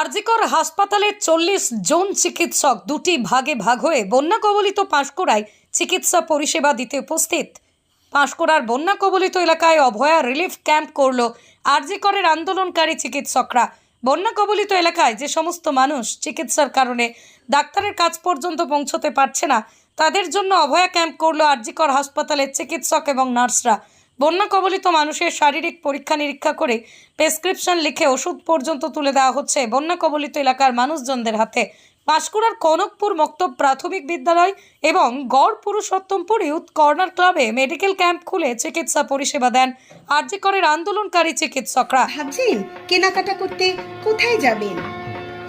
আরজিকর হাসপাতালে চল্লিশ জন চিকিৎসক দুটি ভাগে ভাগ হয়ে বন্যা কবলিত পাঁশকুড়ায় চিকিৎসা পরিষেবা দিতে উপস্থিত। পাঁশকুড়ার বন্যা কবলিত এলাকায় অভয়া রিলিফ ক্যাম্প করল আরজিকরের আন্দোলনকারী চিকিৎসকরা। বন্যা কবলিত এলাকায় যে সমস্ত মানুষ চিকিৎসার কারণে ডাক্তারের কাজ পর্যন্ত পৌঁছতে পারছে না, তাদের জন্য অভয়া ক্যাম্প করল আরজিকর হাসপাতালের চিকিৎসক এবং নার্সরা। বন্যা কবলিত মানুষের শারীরিক পরীক্ষা নিরীক্ষা করে প্রেসক্রিপশন লিখে ওষুধ পর্যন্ত তুলে দেওয়া হচ্ছে বন্যা কবলিত এলাকার মানুষজনদের হাতে। পাঁশকুড়ার কনকপুর মক্তব প্রাথমিক বিদ্যালয় এবং গড় পুরুষোত্তমপুর ইউথ কর্নার ক্লাবে মেডিকেল ক্যাম্প খুলে চিকিৎসা পরিষেবা দেন আরজিকরের আন্দোলনকারী চিকিৎসকরা। ভাবছেন কেনাকাটা করতে কোথায় যাবেন?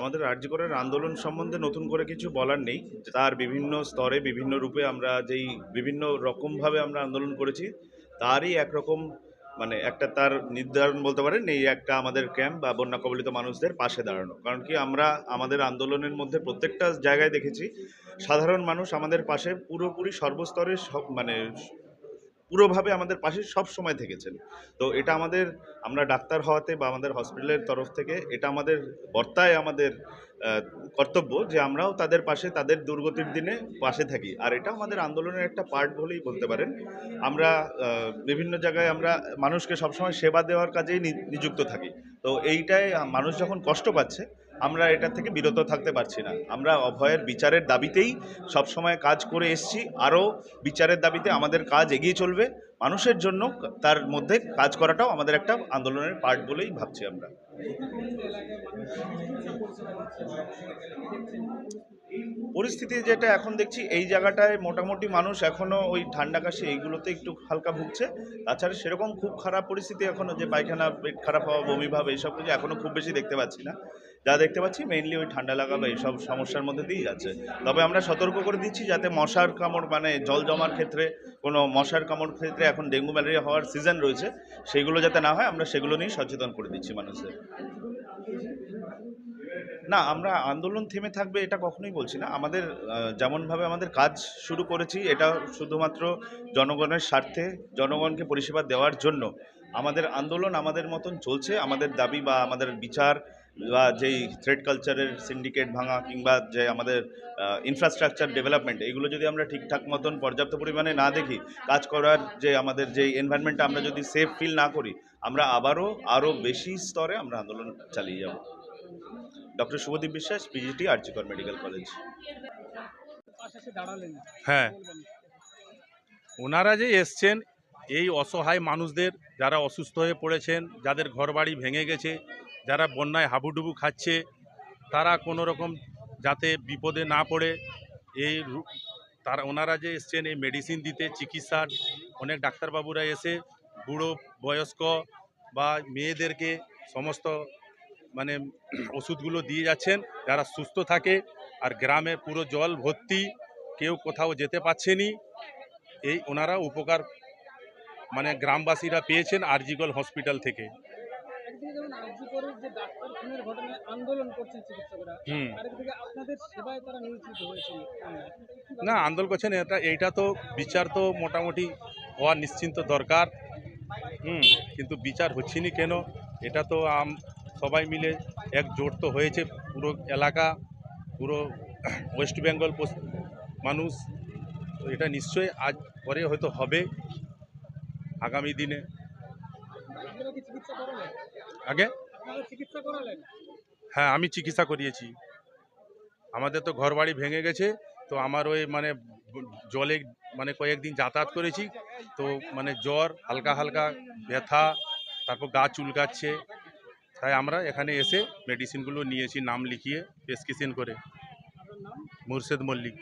আমাদের রাজ্যকরের আন্দোলন সম্বন্ধে নতুন করে কিছু বলার নেই। তার বিভিন্ন স্তরে, বিভিন্ন রূপে আমরা যেই বিভিন্ন রকমভাবে আমরা আন্দোলন করেছি, তারই একরকম মানে একটা তার নির্ধারণ বলতে পারেন, এই একটা আমাদের ক্যাম্প বা বন্যা কবলিত মানুষদের পাশে দাঁড়ানো। কারণ কি আমরা আমাদের আন্দোলনের মধ্যে প্রত্যেকটা জায়গায় দেখেছি, সাধারণ মানুষ আমাদের পাশে পুরোপুরি সর্বস্তরে সব মানে পুরোভাবে আমাদের পাশে সব সময় থেকেছেন। তো এটা আমাদের, আমরা ডাক্তার হওয়াতে বা আমাদের হসপিটালের তরফ থেকে এটা আমাদের বর্তায় আমাদের কর্তব্য যে আমরাও তাদের পাশে, তাদের দুর্গতির দিনে পাশে থাকি। আর এটা আমাদের আন্দোলনের একটা পার্ট বলেই বলতে পারেন। আমরা বিভিন্ন জায়গায় আমরা মানুষকে সবসময় সেবা দেওয়ার কাজেই নিযুক্ত থাকি। তো এইটাই মানুষ যখন কষ্ট পাচ্ছে আমরা এটা থেকে বিরত থাকতে পারছি না। আমরা অভয়ের বিচারের দাবিতেই সবসময় কাজ করে এসছি। আরও বিচারের দাবিতে আমাদের কাজ এগিয়ে চলবে। মানুষের জন্য তার মধ্যে কাজ করাটাও আমাদের একটা আন্দোলনের পার্ট বলেই ভাবছি আমরা। পরিস্থিতি যেটা এখন দেখছি, এই জায়গাটায় মোটামুটি মানুষ এখনও ওই ঠান্ডা কাশি এইগুলোতে একটু হালকা ভুগছে। তাছাড়া সেরকম খুব খারাপ পরিস্থিতি এখনও যে পায়খানা, পেট খারাপ হওয়া, বমি ভাব, এইসব কিছু এখনও খুব বেশি দেখতে পাচ্ছি না। যা দেখতে পাচ্ছি মেইনলি ওই ঠান্ডা লাগা বা এইসব সমস্যার মধ্যে দিয়েই যাচ্ছে। তবে আমরা সতর্ক করে দিচ্ছি যাতে মশার কামড় মানে জল জমার ক্ষেত্রে, কোনো মশার কামড় ক্ষেত্রে এখন ডেঙ্গু ম্যালেরিয়া হওয়ার সিজন রয়েছে, সেগুলো যাতে না হয়, আমরা সেগুলো নিয়ে সচেতন করে দিচ্ছি মানুষদের। না, আমরা আন্দোলন থেমে থাকবে এটা কখনোই বলছি না। আমাদের যেমনভাবে আমাদের কাজ শুরু করেছি, এটা শুধুমাত্র জনগণের স্বার্থে, জনগণকে পরিষেবা দেওয়ার জন্য। আমাদের আন্দোলন আমাদের মতন চলছে, আমাদের দাবি বা আমাদের বিচার বা যেই থ্রেড কালচারের সিন্ডিকেট ভাঙা কিংবা যে আমাদের ইনফ্রাস্ট্রাকচার ডেভেলপমেন্ট এগুলো যদি আমরা ঠিকঠাক মতন পর্যাপ্ত পরিমাণে না দেখি, কাজ করার যে আমাদের যে এনভায়রনমেন্টটা আমরা যদি সেফ ফিল না করি, আমরা আবারও আরও বেশি স্তরে আমরা আন্দোলন চালিয়ে যাব। ডক্টর শুভদীপ বিশ্বাস পিজিটি আর্চিকর মেডিকেল কলেজ। হ্যাঁ। ওনারা যে এসছেন, এই অসহায় মানুষদের, যারা অসুস্থ হয়ে পড়েছেন, যাদের ঘরবাড়ি ভেঙে গেছে যারা বন্যায় হাবুডুবু খাচ্ছে, তারা কোনো রকম যাতে বিপদে না পড়ে। এই তারা, ওনারা যে এসছেন, এই মেডিসিন দিতে, চিকিৎসার, অনেক ডাক্তারবাবুরা এসে বুড়ো, বয়স্ক বা মেয়েদেরকে সমস্ত মানে ওষুধগুলো দিয়ে যাচ্ছেন, যারা সুস্থ থাকে আর গ্রামে পুরো জল ভর্তি, কেউ কোথাও যেতে পারছেনি এই ওনারা উপকার মানে গ্রামবাসীরা পেয়েছেন আরজিগল হসপিটাল থেকে। করে যে ডাক্তার খুনের ঘটনায় আন্দোলন করছেন চিকিৎসকরা আরেকদিকে আপনাদের সেবায় তারা নিয়োজিত হয়েছেন। না আন্দোলন করছেন এটা এইটা তো বিচার তো মোটামুটি হওয়া নিশ্চিন্ত দরকার। হুম কিন্তু বিচার হচ্ছে হচ্ছেনি কেন? এটা তো আম সবাই মিলে একজোট তো হয়েছে পুরো এলাকা পুরো ওয়েস্ট বেঙ্গল মানুষ এটা নিশ্চয়ই আজ পরে হয়তো হবে আগামী দিনে। আগে? হ্যাঁ আমি চিকিৎসা করিয়েছি। আমাদের তো ঘর বাড়ি ভেঙে গেছে, তো আমার ওই মানে জলে মানে কয়েকদিন যাতায়াত করেছি, তো মানে জ্বর, হালকা হালকা ব্যথা, তারপর গা চুলকাচ্ছে। তাই আমরা এখানে এসে মেডিসিনগুলো নিয়েছি, নাম লিখিয়ে প্রেসক্রিপশন করে। মুর্শেদ মল্লিক।